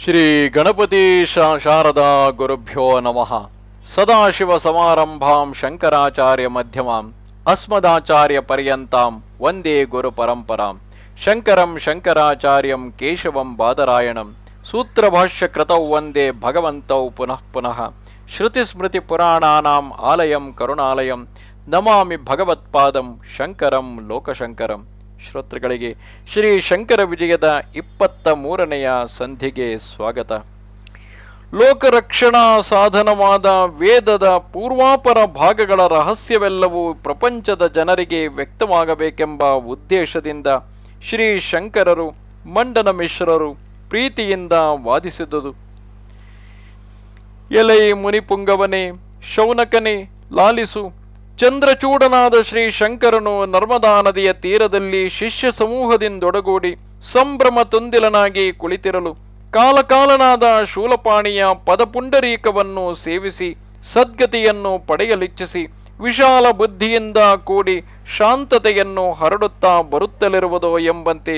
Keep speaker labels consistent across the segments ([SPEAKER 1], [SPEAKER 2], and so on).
[SPEAKER 1] ಶ್ರೀ ಗಣಪತಿ ಶಾರದಾ ಗುರುಭ್ಯೋ ನಮಃ. ಸದಾಶಿವ ಸಮಾರಂಭಾಂ ಶಂಕರಾಚಾರ್ಯ ಮಧ್ಯಮಾಂ, ಅಸ್ಮದಾಚಾರ್ಯ ಪರ್ಯಂತಾಂ, ವಂದೇ ಗುರು ಪರಂಪರಾಂ. ಶಂಕರಂ ಶಂಕರಾಚಾರ್ಯಂ ಕೇಶವಂ ಬಾದರಾಯಣಂ. ಸೂತ್ರಭಾಷ್ಯ ಕೃತೌ ವಂದೇ ಭಗವಂತೌ ಪುನಃ ಪುನಃ. ಶ್ರುತಿಸ್ಮೃತಿ ಪುರಾಣಾನಾಂ ಆಲಯಂ ಕರುಣಾಲಯಂ. ನಮಾಮಿ ಭಗವತ್ಪಾದಂ ಶಂಕರಂ ಲೋಕಶಂಕರಂ. ಶ್ರೋತೃಗಳಿಗೆ ಶ್ರೀ ಶಂಕರ ವಿಜಯದ ಇಪ್ಪತ್ತ ಮೂರನೆಯ ಸಂಧಿಗೆ ಸ್ವಾಗತ. ಲೋಕರಕ್ಷಣಾ ಸಾಧನವಾದ ವೇದದ ಪೂರ್ವಾಪರ ಭಾಗಗಳ ರಹಸ್ಯವೆಲ್ಲವೂ ಪ್ರಪಂಚದ ಜನರಿಗೆ ವ್ಯಕ್ತವಾಗಬೇಕೆಂಬ ಉದ್ದೇಶದಿಂದ ಶ್ರೀ ಶಂಕರರು, ಮಂಡನ ಮಿಶ್ರರು ಪ್ರೀತಿಯಿಂದ ವಾದಿಸಿದುದು. ಎಲೈ ಮುನಿಪುಂಗವನೇ, ಶೌನಕನೇ, ಲಾಲಿಸು ಚಂದ್ರಚೂಡನಾದ ಶ್ರೀ ಶಂಕರನು ನರ್ಮದಾ ನದಿಯ ತೀರದಲ್ಲಿ ಶಿಷ್ಯ ಸಮೂಹದಿಂದೊಡಗೂಡಿ ಸಂಭ್ರಮ ತುಂದಿಲನಾಗಿ ಕುಳಿತಿರಲು ಕಾಲಕಾಲನಾದ ಶೂಲಪಾಣಿಯ ಪದಪುಂಡರೀಕವನ್ನು ಸೇವಿಸಿ ಸದ್ಗತಿಯನ್ನು ಪಡೆಯಲಿಚ್ಛಿಸಿ ವಿಶಾಲ ಬುದ್ಧಿಯಿಂದ ಕೂಡಿ ಶಾಂತತೆಯನ್ನು ಹರಡುತ್ತಾ ಬರುತ್ತಲಿರುವುದೋ ಎಂಬಂತೆ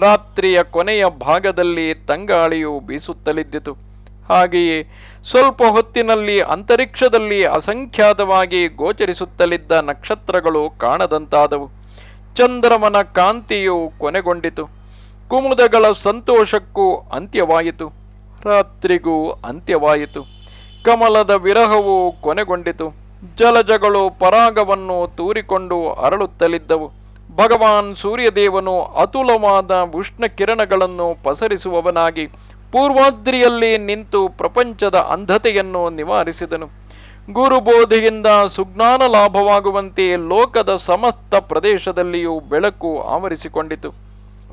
[SPEAKER 1] ರಾತ್ರಿಯ ಕೊನೆಯ ಭಾಗದಲ್ಲಿ ತಂಗಾಳಿಯು ಬೀಸುತ್ತಲಿದ್ದಿತು. ಹಾಗೆಯೇ ಸ್ವಲ್ಪ ಹೊತ್ತಿನಲ್ಲಿ ಅಂತರಿಕ್ಷದಲ್ಲಿ ಅಸಂಖ್ಯಾತವಾಗಿ ಗೋಚರಿಸುತ್ತಲಿದ್ದ ನಕ್ಷತ್ರಗಳು ಕಾಣದಂತಾದವು. ಚಂದ್ರಮನ ಕಾಂತಿಯು ಕೊನೆಗೊಂಡಿತು. ಕುಮುದಗಳ ಸಂತೋಷಕ್ಕೂ ಅಂತ್ಯವಾಯಿತು. ರಾತ್ರಿಗೂ ಅಂತ್ಯವಾಯಿತು. ಕಮಲದ ವಿರಹವು ಕೊನೆಗೊಂಡಿತು. ಜಲಜಗಳು ಪರಾಗವನ್ನು ತೂರಿಕೊಂಡು ಅರಳುತ್ತಲಿದ್ದವು. ಭಗವಾನ್ ಸೂರ್ಯದೇವನು ಅತುಲವಾದ ಉಷ್ಣ ಕಿರಣಗಳನ್ನು ಪಸರಿಸುವವನಾಗಿ ಪೂರ್ವಾದ್ರಿಯಲ್ಲಿ ನಿಂತು ಪ್ರಪಂಚದ ಅಂಧತೆಯನ್ನು ನಿವಾರಿಸಿದನು. ಗುರುಬೋಧೆಯಿಂದ ಸುಜ್ಞಾನ ಲಾಭವಾಗುವಂತೆ ಲೋಕದ ಸಮಸ್ತ ಪ್ರದೇಶದಲ್ಲಿಯೂ ಬೆಳಕು ಆವರಿಸಿಕೊಂಡಿತು.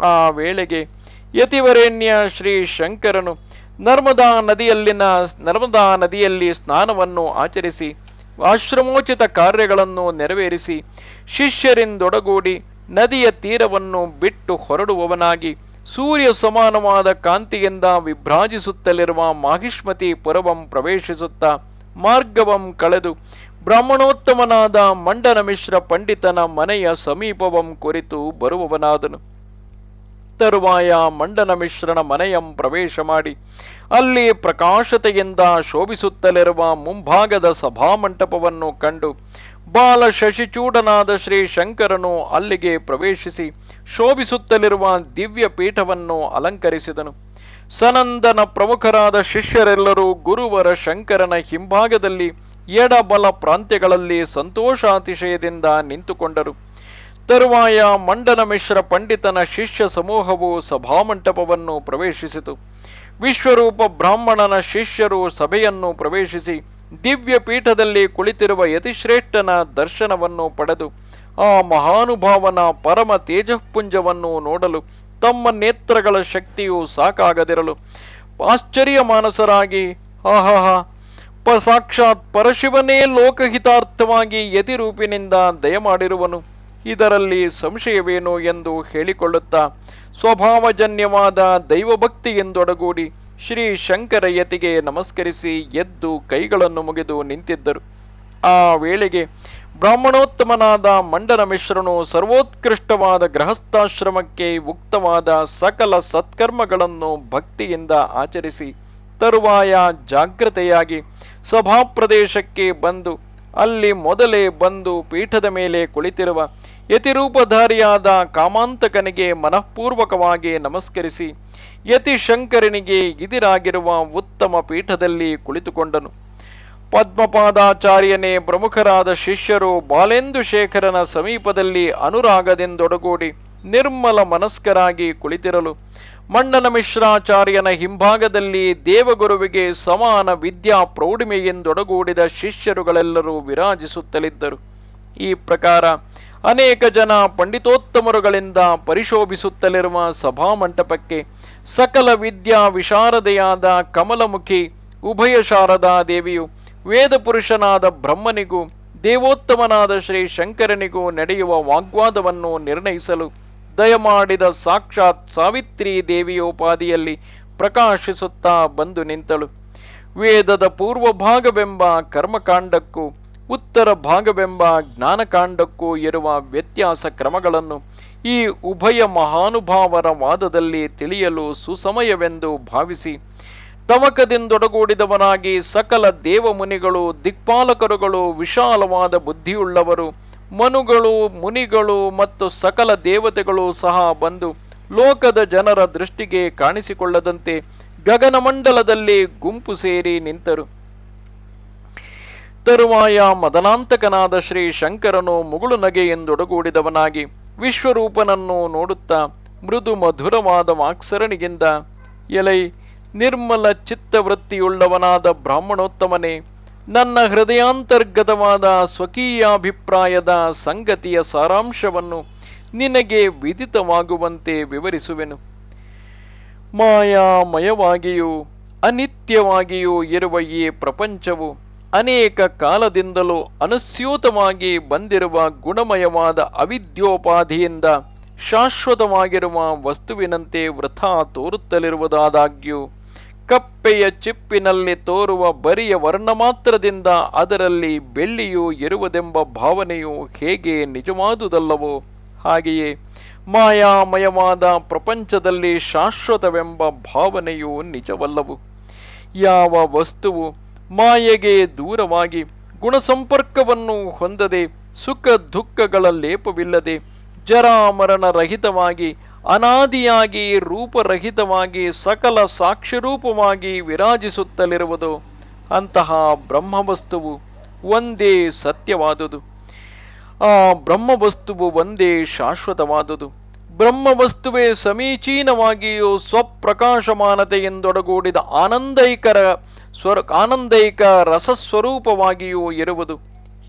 [SPEAKER 1] ಆ ವೇಳೆಗೆ ಯತಿವರೇಣ್ಯ ಶ್ರೀ ಶಂಕರನು ನರ್ಮದಾ ನದಿಯಲ್ಲಿನ, ನರ್ಮದಾ ನದಿಯಲ್ಲಿ ಸ್ನಾನವನ್ನು ಆಚರಿಸಿ, ಆಶ್ರಮೋಚಿತ ಕಾರ್ಯಗಳನ್ನು ನೆರವೇರಿಸಿ, ಶಿಷ್ಯರಿಂದೊಡಗೂಡಿ ನದಿಯ ತೀರವನ್ನು ಬಿಟ್ಟು ಹೊರಡುವವನಾಗಿ ಸೂರ್ಯ ಸಮಾನವಾದ ಕಾಂತಿಯಿಂದ ವಿಭ್ರಾಜಿಸುತ್ತಲಿರುವ ಮಾಹಿಷ್ಮತಿ ಪುರವಂ ಪ್ರವೇಶಿಸುತ್ತಾ ಮಾರ್ಗವಂ ಕಳೆದು ಬ್ರಾಹ್ಮಣೋತ್ತಮನಾದ ಮಂಡನ ಮಿಶ್ರ ಪಂಡಿತನ ಮನೆಯ ಸಮೀಪವಂ ಕುರಿತು ಬರುವವನಾದನು. ತರುವಾಯ ಮಂಡನ ಮಿಶ್ರನ ಮನೆಯಂ ಪ್ರವೇಶ ಮಾಡಿ ಅಲ್ಲಿ ಪ್ರಕಾಶತೆಯಿಂದ ಶೋಭಿಸುತ್ತಲಿರುವ ಮುಂಭಾಗದ ಸಭಾಮಂಟಪವನ್ನು ಕಂಡು ಬಾಲ ಶಶಿಚೂಡನಾದ ಶ್ರೀ ಶಂಕರನು ಅಲ್ಲಿಗೆ ಪ್ರವೇಶಿಸಿ ಶೋಭಿಸುತ್ತಲಿರುವ ದಿವ್ಯ ಪೀಠವನ್ನು ಅಲಂಕರಿಸಿದನು. ಸನಂದನ ಪ್ರಮುಖರಾದ ಶಿಷ್ಯರೆಲ್ಲರೂ ಗುರುವರ ಶಂಕರನ ಹಿಂಭಾಗದಲ್ಲಿ ಎಡಬಲ ಪ್ರಾಂತ್ಯಗಳಲ್ಲಿ ಸಂತೋಷಾತಿಶಯದಿಂದ ನಿಂತುಕೊಂಡರು. ತರುವಾಯ ಮಂಡನ ಮಿಶ್ರ ಪಂಡಿತನ ಶಿಷ್ಯ ಸಮೂಹವು ಸಭಾಮಂಟಪವನ್ನು ಪ್ರವೇಶಿಸಿತು. ವಿಶ್ವರೂಪ ಬ್ರಾಹ್ಮಣನ ಶಿಷ್ಯರು ಸಭೆಯನ್ನು ಪ್ರವೇಶಿಸಿ ದಿವ್ಯ ಪೀಠದಲ್ಲಿ ಕುಳಿತಿರುವ ಯತಿಶ್ರೇಷ್ಠನ ದರ್ಶನವನ್ನು ಪಡೆದು ಆ ಮಹಾನುಭಾವನ ಪರಮ ತೇಜಃಪುಂಜವನ್ನು ನೋಡಲು ತಮ್ಮ ನೇತ್ರಗಳ ಶಕ್ತಿಯು ಸಾಕಾಗದಿರಲು ಆಶ್ಚರ್ಯ ಮಾನಸರಾಗಿ, ಆಹಾಹಾ, ಪ ಸಾಕ್ಷಾತ್ ಪರಶಿವನೇ ಲೋಕಹಿತಾರ್ಥವಾಗಿ ಯತಿರೂಪಿನಿಂದ ದಯಮಾಡಿರುವನು. ಇದರಲ್ಲಿ ಸಂಶಯವೇನು ಎಂದು ಹೇಳಿಕೊಳ್ಳುತ್ತಾ ಸ್ವಭಾವಜನ್ಯವಾದ ದೈವಭಕ್ತಿಯಿಂದೊಡಗೂಡಿ ಶ್ರೀ ಶಂಕರ ಯತಿಗೆ ನಮಸ್ಕರಿಸಿ ಎದ್ದು ಕೈಗಳನ್ನು ಮುಗಿದು ನಿಂತಿದ್ದರು. ಆ ವೇಳೆಗೆ ಬ್ರಾಹ್ಮಣೋತ್ತಮನಾದ ಮಂಡನ ಮಿಶ್ರನು ಸರ್ವೋತ್ಕೃಷ್ಟವಾದ ಗೃಹಸ್ಥಾಶ್ರಮಕ್ಕೆ ಉಕ್ತವಾದ ಸಕಲ ಸತ್ಕರ್ಮಗಳನ್ನು ಭಕ್ತಿಯಿಂದ ಆಚರಿಸಿ ತರುವಾಯ ಜಾಗ್ರತೆಯಾಗಿ ಸಭಾಪ್ರದೇಶಕ್ಕೆ ಬಂದು ಅಲ್ಲಿ ಮೊದಲೇ ಬಂದು ಪೀಠದ ಮೇಲೆ ಕುಳಿತಿರುವ ಯತಿರೂಪಧಾರಿಯಾದ ಕಾಮಾಂತಕನಿಗೆ ಮನಃಪೂರ್ವಕವಾಗಿ ನಮಸ್ಕರಿಸಿ ಯತಿ ಶಂಕರನಿಗೆ ಇದಿರಾಗಿರುವ ಉತ್ತಮ ಪೀಠದಲ್ಲಿ ಕುಳಿತುಕೊಂಡನು. ಪದ್ಮಪಾದಾಚಾರ್ಯನೇ ಪ್ರಮುಖರಾದ ಶಿಷ್ಯರು ಬಾಲೆಂದು ಶೇಖರನ ಸಮೀಪದಲ್ಲಿ ಅನುರಾಗದೆಂದೊಡಗೂಡಿ ನಿರ್ಮಲ ಮನಸ್ಕರಾಗಿ ಕುಳಿತಿರಲು. ಮಂಡನ ಮಿಶ್ರಾಚಾರ್ಯನ ಹಿಂಭಾಗದಲ್ಲಿ ದೇವಗುರುವಿಗೆ ಸಮಾನ ವಿದ್ಯಾ ಪ್ರೌಢಿಮೆಯೆಂದೊಡಗೂಡಿದ ಶಿಷ್ಯರುಗಳೆಲ್ಲರೂ ವಿರಾಜಿಸುತ್ತಲಿದ್ದರು. ಈ ಪ್ರಕಾರ ಅನೇಕ ಜನ ಪಂಡಿತೋತ್ತಮರುಗಳಿಂದ ಪರಿಶೋಭಿಸುತ್ತಲಿರುವ ಸಭಾಮಂಟಪಕ್ಕೆ ಸಕಲ ವಿದ್ಯಾ ವಿಶಾರದೆಯಾದ ಕಮಲಮುಖಿ, ಉಭಯ ಶಾರದಾ ದೇವಿಯು ವೇದ ಪುರುಷನಾದ ಬ್ರಹ್ಮನಿಗೂ, ದೇವೋತ್ತಮನಾದ ಶ್ರೀ ಶಂಕರನಿಗೂ ನಡೆಯುವ ವಾಗ್ವಾದವನ್ನು ನಿರ್ಣಯಿಸಲು ದಯಮಾಡಿದ ಸಾಕ್ಷಾತ್ ಸಾವಿತ್ರಿ ದೇವಿಯೋಪಾದಿಯಲ್ಲಿ ಪ್ರಕಾಶಿಸುತ್ತಾ ಬಂದು ನಿಂತಳು. ವೇದದ ಪೂರ್ವಭಾಗವೆಂಬ ಕರ್ಮಕಾಂಡಕ್ಕೂ ಉತ್ತರ ಭಾಗವೆಂಬ ಜ್ಞಾನಕಾಂಡಕ್ಕೂ ಇರುವ ವ್ಯತ್ಯಾಸ ಕ್ರಮಗಳನ್ನು ಈ ಉಭಯ ಮಹಾನುಭಾವರ ವಾದದಲ್ಲಿ ತಿಳಿಯಲು ಸುಸಮಯವೆಂದು ಭಾವಿಸಿ, ತವಕದಿಂದೊಡಗೂಡಿದವನಾಗಿ ಸಕಲ ದೇವಮುನಿಗಳು, ದಿಕ್ಪಾಲಕರುಗಳು, ವಿಶಾಲವಾದ ಬುದ್ಧಿಯುಳ್ಳವರು, ಮನುಗಳು, ಮುನಿಗಳು ಮತ್ತು ಸಕಲ ದೇವತೆಗಳು ಸಹ ಬಂದು ಲೋಕದ ಜನರ ದೃಷ್ಟಿಗೆ ಕಾಣಿಸಿಕೊಳ್ಳದಂತೆ ಗಗನಮಂಡಲದಲ್ಲಿ ಗುಂಪು ಸೇರಿ ನಿಂತರು. ತರುವಾಯ ಮದನಾಂತಕನಾದ ಶ್ರೀ ಶಂಕರನು ಮುಗುಳು ನಗೆಯೆಂದೊಡಗೂಡಿದವನಾಗಿ ವಿಶ್ವರೂಪನನ್ನು ನೋಡುತ್ತಾ ಮೃದು ಮಧುರವಾದ ವಾಕ್ಸರಣಿಗಿಂದ ಎಲೈ, ನಿರ್ಮಲ ಚಿತ್ತವೃತ್ತಿಯುಳ್ಳವನಾದ ಬ್ರಾಹ್ಮಣೋತ್ತಮನೇ, ನನ್ನ ಹೃದಯಾಂತರ್ಗತವಾದ ಸ್ವಕೀಯಾಭಿಪ್ರಾಯದ ಸಂಗತಿಯ ಸಾರಾಂಶವನ್ನು ನಿನಗೆ ವಿದಿತವಾಗುವಂತೆ ವಿವರಿಸುವೆನು. ಮಾಯಾಮಯವಾಗಿಯೂ ಅನಿತ್ಯವಾಗಿಯೂ ಇರುವ ಈ ಪ್ರಪಂಚವು ಅನೇಕ ಕಾಲದಿಂದಲೂ ಅನುಸ್ಯೂತವಾಗಿ ಬಂದಿರುವ ಗುಣಮಯವಾದ ಅವಿದ್ಯೋಪಾಧಿಯಿಂದ ಶಾಶ್ವತವಾಗಿರುವ ವಸ್ತುವಿನಂತೆ ವೃಥ ತೋರುತ್ತಲಿರುವುದಾದಾಗ್ಯೂ, ಕಪ್ಪೆಯ ಚಿಪ್ಪಿನಲ್ಲಿ ತೋರುವ ಬರಿಯ ವರ್ಣ ಮಾತ್ರದಿಂದ ಅದರಲ್ಲಿ ಬೆಳ್ಳಿಯು ಇರುವುದೆಂಬ ಭಾವನೆಯು ಹೇಗೆ ನಿಜವಾದುದಲ್ಲವೋ, ಹಾಗೆಯೇ ಮಾಯಾಮಯವಾದ ಪ್ರಪಂಚದಲ್ಲಿ ಶಾಶ್ವತವೆಂಬ ಭಾವನೆಯು ನಿಜವಲ್ಲವು. ಯಾವ ವಸ್ತುವು ಮಾಯೆಗೆ ದೂರವಾಗಿ ಗುಣಸಂಪರ್ಕವನ್ನು ಹೊಂದದೆ ಸುಖ ದುಃಖಗಳ ಲೇಪವಿಲ್ಲದೆ ಜರಾಮರಣ ರಹಿತವಾಗಿ, ಅನಾದಿಯಾಗಿ, ರೂಪರಹಿತವಾಗಿ, ಸಕಲ ಸಾಕ್ಷ್ಯರೂಪವಾಗಿ ವಿರಾಜಿಸುತ್ತಲಿರುವುದು ಅಂತಹ ಬ್ರಹ್ಮವಸ್ತುವು ಒಂದೇ ಸತ್ಯವಾದುದು. ಆ ಬ್ರಹ್ಮವಸ್ತುವು ಒಂದೇ ಶಾಶ್ವತವಾದುದು. ಬ್ರಹ್ಮವಸ್ತುವೇ ಸಮೀಚೀನವಾಗಿಯೂ ಸ್ವಪ್ರಕಾಶಮಾನತೆಯಿಂದೊಡಗೂಡಿದ ಆನಂದೈಕರ ಸ್ವರ, ಆನಂದೈಕ ರಸಸ್ವರೂಪವಾಗಿಯೂ ಇರುವುದು.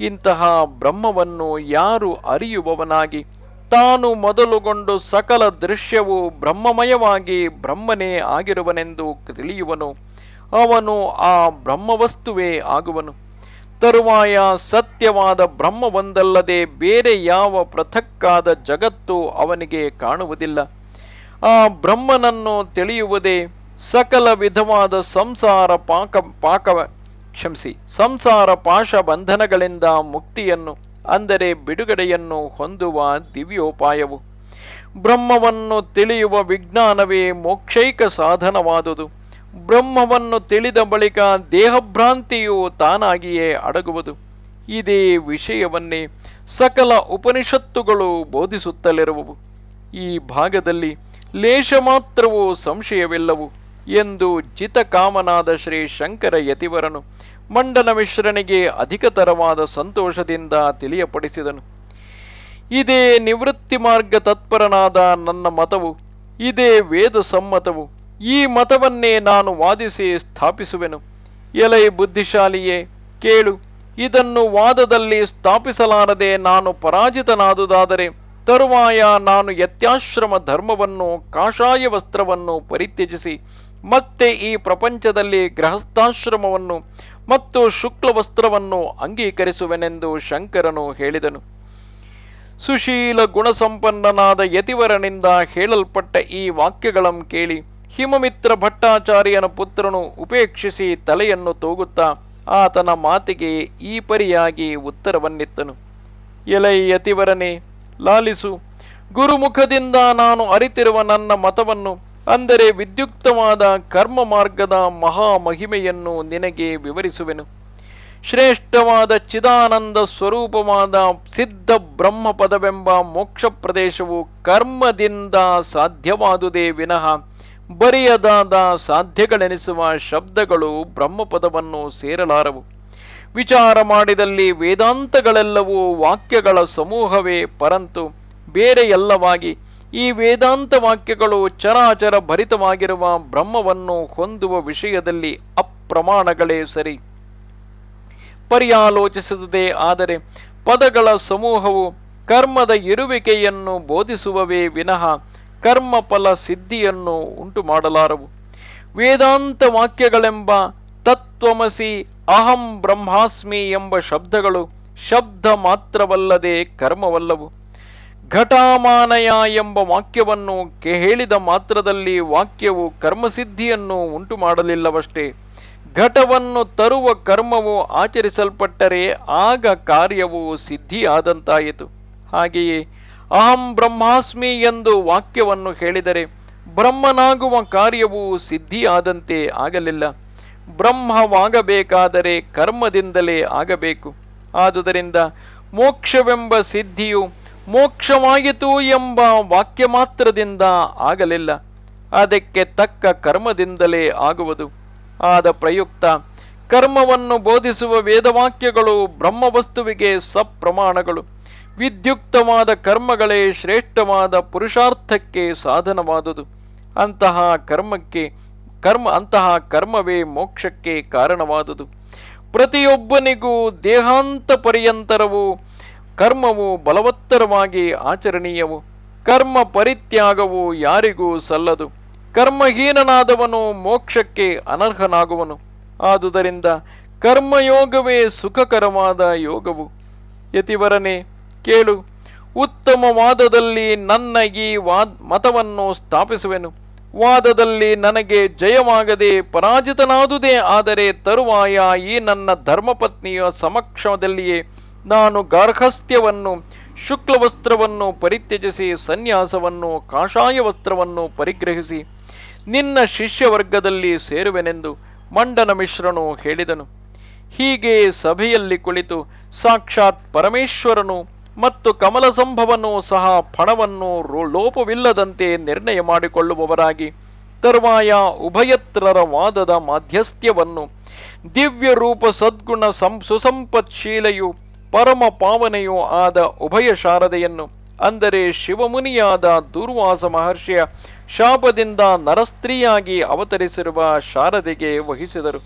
[SPEAKER 1] ಇಂತಹ ಬ್ರಹ್ಮವನ್ನು ಯಾರು ಅರಿಯುವವನಾಗಿ? ತಾನು ಮೊದಲುಗೊಂಡು ಸಕಲ ದೃಶ್ಯವು ಬ್ರಹ್ಮಮಯವಾಗಿ ಬ್ರಹ್ಮನೇ ಆಗಿರುವನೆಂದು ತಿಳಿಯುವನು. ಅವನು ಆ ಬ್ರಹ್ಮವಸ್ತುವೇ ಆಗುವನು. ತರುವಾಯ ಸತ್ಯವಾದ ಬ್ರಹ್ಮವೊಂದಲ್ಲದೆ ಬೇರೆ ಯಾವ ಪೃಥಕ್ಕಾದ ಜಗತ್ತು ಅವನಿಗೆ ಕಾಣುವುದಿಲ್ಲ. ಆ ಬ್ರಹ್ಮನನ್ನು ತಿಳಿಯುವುದೇ ಸಕಲ ವಿಧವಾದ ಸಂಸಾರ ಪಾಕ ಪಾಕ ಕ್ಷಮಿಸಿ, ಸಂಸಾರ ಪಾಶ ಬಂಧನಗಳಿಂದ ಮುಕ್ತಿಯನ್ನು, ಅಂದರೆ ಬಿಡುಗಡೆಯನ್ನು ಹೊಂದುವ ದಿವ್ಯೋಪಾಯವು. ಬ್ರಹ್ಮವನ್ನು ತಿಳಿಯುವ ವಿಜ್ಞಾನವೇ ಮೋಕ್ಷೈಕ ಸಾಧನವಾದುದು. ಬ್ರಹ್ಮವನ್ನು ತಿಳಿದ ಬಳಿಕ ದೇಹಭ್ರಾಂತಿಯು ತಾನಾಗಿಯೇ ಅಡಗುವುದು. ಇದೇ ವಿಷಯವನ್ನೇ ಸಕಲ ಉಪನಿಷತ್ತುಗಳು ಬೋಧಿಸುತ್ತಲಿರುವವು. ಈ ಭಾಗದಲ್ಲಿ ಲೇಷ ಮಾತ್ರವೂ ಸಂಶಯವಿಲ್ಲವು. ಎಂದು ಜಿತಕಾಮನಾದ ಶ್ರೀ ಶಂಕರ ಯತಿವರನು ಮಂಡನ ಮಿಶ್ರನಿಗೆ ಅಧಿಕತರವಾದ ಸಂತೋಷದಿಂದ ತಿಳಿಯಪಡಿಸಿದನು. ಇದೇ ನಿವೃತ್ತಿ ಮಾರ್ಗ ತತ್ಪರನಾದ ನನ್ನ ಮತವು, ಇದೇ ವೇದ ಸಮ್ಮತವು, ಈ ಮತವನ್ನೇ ನಾನು ವಾದಿಸಿ ಸ್ಥಾಪಿಸುವೆನು. ಎಲೈ ಬುದ್ಧಿಶಾಲಿಯೇ, ಕೇಳು, ಇದನ್ನು ವಾದದಲ್ಲಿ ಸ್ಥಾಪಿಸಲಾರದೆ ನಾನು ಪರಾಜಿತನಾದುದಾದರೆ, ತರುವಾಯ ನಾನು ಯತ್ಯಾಶ್ರಮ ಧರ್ಮವನ್ನು ಕಾಷಾಯ ವಸ್ತ್ರವನ್ನು ಪರಿತ್ಯಜಿಸಿ ಮತ್ತೆ ಈ ಪ್ರಪಂಚದಲ್ಲಿ ಗೃಹಸ್ಥಾಶ್ರಮವನ್ನು ಮತ್ತು ಶುಕ್ಲ ವಸ್ತ್ರವನ್ನು ಅಂಗೀಕರಿಸುವೆನೆಂದು ಶಂಕರನು ಹೇಳಿದನು. ಸುಶೀಲ ಗುಣಸಂಪನ್ನನಾದ ಯತಿವರನಿಂದ ಹೇಳಲ್ಪಟ್ಟ ಈ ವಾಕ್ಯಗಳಂ ಕೇಳಿ ಹಿಮಮಿತ್ರ ಭಟ್ಟಾಚಾರ್ಯನ ಪುತ್ರನು ಉಪೇಕ್ಷಿಸಿ ತಲೆಯನ್ನು ತೂಗುತ್ತಾ ಆತನ ಮಾತಿಗೆ ಈ ಪರಿಯಾಗಿ ಉತ್ತರವನ್ನಿತ್ತನು. ಎಲೈ ಯತಿವರನೇ, ಲಾಲಿಸು, ಗುರುಮುಖದಿಂದ ನಾನು ಅರಿತಿರುವ ನನ್ನ ಮತವನ್ನು ಅಂದರೆ ವಿದ್ಯುಕ್ತವಾದ ಕರ್ಮ ಮಾರ್ಗದ ಮಹಾ ಮಹಿಮೆಯನ್ನು ನಿನಗೆ ವಿವರಿಸುವೆನು. ಶ್ರೇಷ್ಠವಾದ ಚಿದಾನಂದ ಸ್ವರೂಪವಾದ ಸಿದ್ಧ ಬ್ರಹ್ಮ ಪದವೆಂಬ ಮೋಕ್ಷ ಪ್ರದೇಶವು ಕರ್ಮದಿಂದ ಸಾಧ್ಯವಾದುದೇ ವಿನಃ ಬರೆಯದಾದ ಸಾಧ್ಯಗಳೆನಿಸುವ ಶಬ್ದಗಳು ಬ್ರಹ್ಮಪದವನ್ನು ಸೇರಲಾರವು. ವಿಚಾರ ಮಾಡಿದಲ್ಲಿ ವೇದಾಂತಗಳೆಲ್ಲವೂ ವಾಕ್ಯಗಳ ಸಮೂಹವೇ, ಪರಂತು ಬೇರೆಯಲ್ಲವಾಗಿ ಈ ವೇದಾಂತ ವಾಕ್ಯಗಳು ಚರಾಚರ ಭರಿತವಾಗಿರುವ ಬ್ರಹ್ಮವನ್ನು ಹೊಂದುವ ವಿಷಯದಲ್ಲಿ ಅಪ್ರಮಾಣಗಳೇ ಸರಿ. ಪರ್ಯಾಲೋಚಿಸುವುದೇ ಆದರೆ ಪದಗಳ ಸಮೂಹವು ಕರ್ಮದ ಇರುವಿಕೆಯನ್ನು ಬೋಧಿಸುವವೇ ವಿನಃ ಕರ್ಮಫಲ ಸಿದ್ಧಿಯನ್ನು ಉಂಟು ಮಾಡಲಾರವು ವೇದಾಂತ ವಾಕ್ಯಗಳೆಂಬ ತತ್ವಮಸಿ ಅಹಂ ಬ್ರಹ್ಮಾಸ್ಮಿ ಎಂಬ ಶಬ್ದಗಳು ಶಬ್ದ ಮಾತ್ರವಲ್ಲದೆ ಕರ್ಮವಲ್ಲವು. ಘಟಾಮಾನಯ ಎಂಬ ವಾಕ್ಯವನ್ನು ಹೇಳಿದ ಮಾತ್ರದಲ್ಲಿ ವಾಕ್ಯವು ಕರ್ಮಸಿದ್ಧಿಯನ್ನು ಉಂಟು ಮಾಡಲಿಲ್ಲವಷ್ಟೇ ಘಟವನ್ನು ತರುವ ಕರ್ಮವು ಆಚರಿಸಲ್ಪಟ್ಟರೆ ಆಗ ಕಾರ್ಯವು ಸಿದ್ಧಿಯಾದಂತಾಯಿತು. ಹಾಗೆಯೇ, ಅಹಂ ಬ್ರಹ್ಮಾಸ್ಮಿ ಎಂದು ವಾಕ್ಯವನ್ನು ಹೇಳಿದರೆ ಬ್ರಹ್ಮನಾಗುವ ಕಾರ್ಯವು ಸಿದ್ಧಿಯಾದಂತೆ ಆಗಲಿಲ್ಲ. ಬ್ರಹ್ಮವಾಗಬೇಕಾದರೆ ಕರ್ಮದಿಂದಲೇ ಆಗಬೇಕು. ಆದುದರಿಂದ ಮೋಕ್ಷವೆಂಬ ಸಿದ್ಧಿಯು ಮೋಕ್ಷವಾಯಿತು ಎಂಬ ವಾಕ್ಯ ಮಾತ್ರದಿಂದ ಆಗಲಿಲ್ಲ. ಅದಕ್ಕೆ ತಕ್ಕ ಕರ್ಮದಿಂದಲೇ ಆಗುವುದು. ಆದ ಪ್ರಯುಕ್ತ ಕರ್ಮವನ್ನು ಬೋಧಿಸುವ ವೇದವಾಕ್ಯಗಳು ಬ್ರಹ್ಮವಸ್ತುವಿಗೆ ಸಪ್ರಮಾಣಗಳು. ವಿದ್ಯುಕ್ತವಾದ ಕರ್ಮಗಳೇ ಶ್ರೇಷ್ಠವಾದ ಪುರುಷಾರ್ಥಕ್ಕೆ ಸಾಧನವಾದುದು. ಅಂತಹ ಕರ್ಮಕ್ಕೆ, ಕರ್ಮ, ಅಂತಹ ಕರ್ಮವೇ ಮೋಕ್ಷಕ್ಕೆ ಕಾರಣವಾದುದು. ಪ್ರತಿಯೊಬ್ಬನಿಗೂ ದೇಹಾಂತ ಪರ್ಯಂತರವು ಕರ್ಮವು ಬಲವತ್ತರವಾಗಿ ಆಚರಣೀಯವು. ಕರ್ಮ ಪರಿತ್ಯಾಗವು ಯಾರಿಗೂ ಸಲ್ಲದು. ಕರ್ಮಹೀನನಾದವನು ಮೋಕ್ಷಕ್ಕೆ ಅನರ್ಹನಾಗುವನು. ಆದುದರಿಂದ ಕರ್ಮಯೋಗವೇ ಸುಖಕರವಾದ ಯೋಗವು. ಯತಿವರನೆ, ಕೇಳು, ಉತ್ತಮವಾದದಲ್ಲಿ ನನ್ನ ಈ ವಾದ್ ಮತವನ್ನು ಸ್ಥಾಪಿಸುವೆನು. ವಾದದಲ್ಲಿ ನನಗೆ ಜಯವಾಗದೆ ಪರಾಜಿತನಾದುದೇ ಆದರೆ ತರುವಾಯ ಈ ನನ್ನ ಧರ್ಮಪತ್ನಿಯ ಸಮಕ್ಷಮದಲ್ಲಿಯೇ ನಾನು ಗಾರ್ಹಸ್ಥ್ಯವನ್ನು ಶುಕ್ಲ ವಸ್ತ್ರವನ್ನು ಪರಿತ್ಯಜಿಸಿ, ಸನ್ಯಾಸವನ್ನು ಕಾಷಾಯ ವಸ್ತ್ರವನ್ನು ಪರಿಗ್ರಹಿಸಿ, ನಿನ್ನ ಶಿಷ್ಯವರ್ಗದಲ್ಲಿ ಸೇರುವೆನೆಂದು ಮಂಡನ ಮಿಶ್ರನು ಹೇಳಿದನು. ಹೀಗೆ ಸಭೆಯಲ್ಲಿ ಕುಳಿತು ಸಾಕ್ಷಾತ್ ಪರಮೇಶ್ವರನು ಮತ್ತು ಕಮಲ ಸಂಭವನು ಸಹ ಫಣವನ್ನು ರೋ- ಲೋಪವಿಲ್ಲದಂತೆ ನಿರ್ಣಯ ಮಾಡಿಕೊಳ್ಳುವವರಾಗಿ, ತರುವಾಯ ಉಭಯತ್ರರ ವಾದದ ಮಾಧ್ಯಸ್ಥ್ಯವನ್ನು ದಿವ್ಯ ರೂಪ ಸದ್ಗುಣ ಸಂ ಸುಸಂಪತ್ಶೀಲೆಯು ಪರಮ ಪಾವನೆಯೂ ಆದ ಉಭಯ ಶಾರದೆಯನ್ನು, ಅಂದರೆ ಶಿವಮುನಿಯಾದ ದುರ್ವಾಸ ಮಹರ್ಷಿಯ ಶಾಪದಿಂದ ನರಸ್ತ್ರೀಯಾಗಿ ಅವತರಿಸಿರುವ ಶಾರದೆಗೆ ವಹಿಸಿದರು.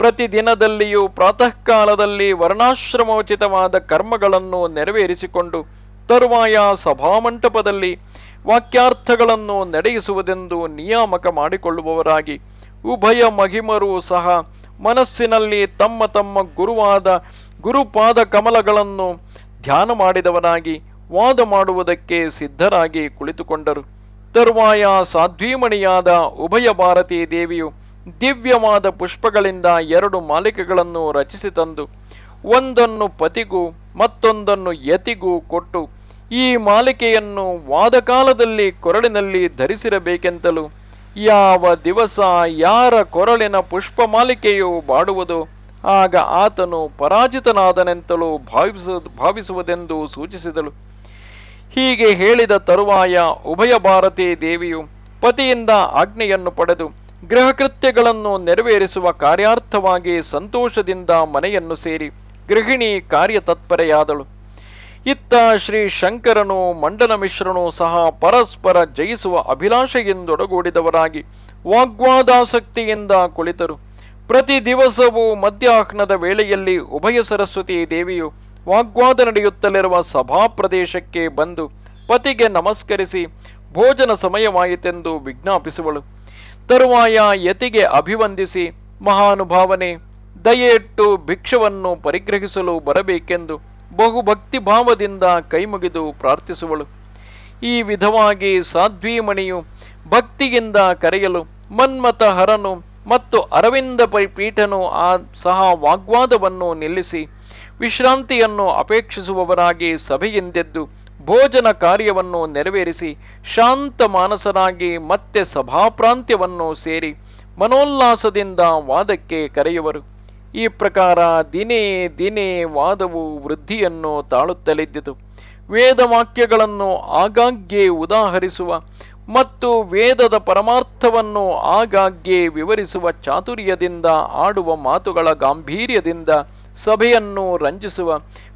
[SPEAKER 1] ಪ್ರತಿದಿನದಲ್ಲಿಯೂ ಪ್ರಾತಃ ಕಾಲದಲ್ಲಿ ವರ್ಣಾಶ್ರಮೋಚಿತವಾದ ಕರ್ಮಗಳನ್ನು ನೆರವೇರಿಸಿಕೊಂಡು ತರುವಾಯ ಸಭಾಮಂಟಪದಲ್ಲಿ ವಾಕ್ಯಾರ್ಥಗಳನ್ನು ನಡೆಯಿಸುವುದೆಂದು ನಿಯಾಮಕ ಮಾಡಿಕೊಳ್ಳುವವರಾಗಿ ಉಭಯ ಮಹಿಮರೂ ಸಹ ಮನಸ್ಸಿನಲ್ಲಿ ತಮ್ಮ ತಮ್ಮ ಗುರುವಾದ ಗುರುಪಾದ ಕಮಲಗಳನ್ನು ಧ್ಯಾನ ಮಾಡಿದವನಾಗಿ, ವಾದ ಮಾಡುವುದಕ್ಕೆ ಸಿದ್ಧರಾಗಿ ಕುಳಿತುಕೊಂಡರು. ತರುವಾಯ ಸಾಧ್ವೀಮಣಿಯಾದ ಉಭಯ ಭಾರತೀ ದೇವಿಯು ದಿವ್ಯವಾದ ಪುಷ್ಪಗಳಿಂದ ಎರಡು ಮಾಲಿಕೆಗಳನ್ನು ರಚಿಸಿ ತಂದು, ಒಂದನ್ನು ಪತಿಗೂ, ಮತ್ತೊಂದನ್ನು ಯತಿಗೂ ಕೊಟ್ಟು, ಈ ಮಾಲಿಕೆಯನ್ನು ವಾದಕಾಲದಲ್ಲಿ ಕೊರಳಿನಲ್ಲಿ ಧರಿಸಿರಬೇಕೆಂತಲೂ, ಯಾವ ದಿವಸ ಯಾರ ಕೊರಳಿನ ಪುಷ್ಪ ಮಾಲಿಕೆಯು ಬಾಡುವುದೋ ಆಗ ಆತನು ಪರಾಜಿತನಾದನೆಂತಲೂ ಭಾವಿಸ, ಭಾವಿಸುವುದೆಂದು ಸೂಚಿಸಿದಳು. ಹೀಗೆ ಹೇಳಿದ ತರುವಾಯ ಉಭಯ ಭಾರತೀ ದೇವಿಯು ಪತಿಯಿಂದ ಆಜ್ಞೆಯನ್ನು ಪಡೆದು ಗೃಹ ಕೃತ್ಯಗಳನ್ನು ನೆರವೇರಿಸುವ ಕಾರ್ಯಾರ್ಥವಾಗಿ ಸಂತೋಷದಿಂದ ಮನೆಯನ್ನು ಸೇರಿ ಗೃಹಿಣಿ ಕಾರ್ಯತತ್ಪರೆಯಾದಳು. ಇತ್ತ ಶ್ರೀ ಶಂಕರನು, ಮಂಡನ ಮಿಶ್ರನು ಸಹ ಪರಸ್ಪರ ಜಯಿಸುವ ಅಭಿಲಾಷೆಯಿಂದೊಡಗೂಡಿದವರಾಗಿ ವಾಗ್ವಾದಾಸಕ್ತಿಯಿಂದ ಕುಳಿತರು. ಪ್ರತಿ ದಿವಸವೂ ಮಧ್ಯಾಹ್ನದ ವೇಳೆಯಲ್ಲಿ ಉಭಯ ಸರಸ್ವತಿ ದೇವಿಯು ವಾಗ್ವಾದ ನಡೆಯುತ್ತಲಿರುವ ಸಭಾ ಪ್ರದೇಶಕ್ಕೆ ಬಂದು ಪತಿಗೆ ನಮಸ್ಕರಿಸಿ ಭೋಜನ ಸಮಯವಾಯಿತೆಂದು ವಿಜ್ಞಾಪಿಸುವಳು. ತರುವಾಯ ಯತಿಗೆ ಅಭಿವಂದಿಸಿ ಮಹಾನುಭಾವನೆ ದಯೆಟ್ಟು ಭಿಕ್ಷವನ್ನು ಪರಿಗ್ರಹಿಸಲು ಬರಬೇಕೆಂದು ಬಹುಭಕ್ತಿಭಾವದಿಂದ ಕೈಮುಗಿದು ಪ್ರಾರ್ಥಿಸುವಳು. ಈ ವಿಧವಾಗಿ ಸಾಧ್ವೀಮಣಿಯು ಭಕ್ತಿಯಿಂದ ಕರೆಯಲು ಮನ್ಮಥ ಹರನು ಮತ್ತು ಅರವಿಂದ ಪೈ- ಪೀಠನು ಆ ಸಹ ವಾಗ್ವಾದವನ್ನು ನಿಲ್ಲಿಸಿ ವಿಶ್ರಾಂತಿಯನ್ನು ಅಪೇಕ್ಷಿಸುವವರಾಗಿ ಸಭೆಯಿಂದೆದ್ದು ಭೋಜನ ಕಾರ್ಯವನ್ನು ನೆರವೇರಿಸಿ ಶಾಂತ ಮಾನಸರಾಗಿ ಮತ್ತೆ ಸಭಾಪ್ರಾಂತ್ಯವನ್ನು ಸೇರಿ ಮನೋಲ್ಲಾಸದಿಂದ ವಾದಕ್ಕೆ ಕರೆಯುವರು. ಈ ಪ್ರಕಾರ ದಿನೇ ದಿನೇ ವಾದವು ವೃದ್ಧಿಯನ್ನು ತಾಳುತ್ತಲಿದ್ದಿತು ವೇದವಾಕ್ಯಗಳನ್ನು ಆಗಾಗ್ಗೆ ಉದಾಹರಿಸುವ ಮತ್ತು ವೇದದ ಪರಮಾರ್ಥವನ್ನು ಆಗಾಗ್ಗೆ ವಿವರಿಸುವ ಚಾತುರ್ಯದಿಂದ ಆಡುವ ಮಾತುಗಳ ಗಾಂಭೀರ್ಯದಿಂದ ಸಭೆಯನ್ನು ರಂಜಿಸುವ,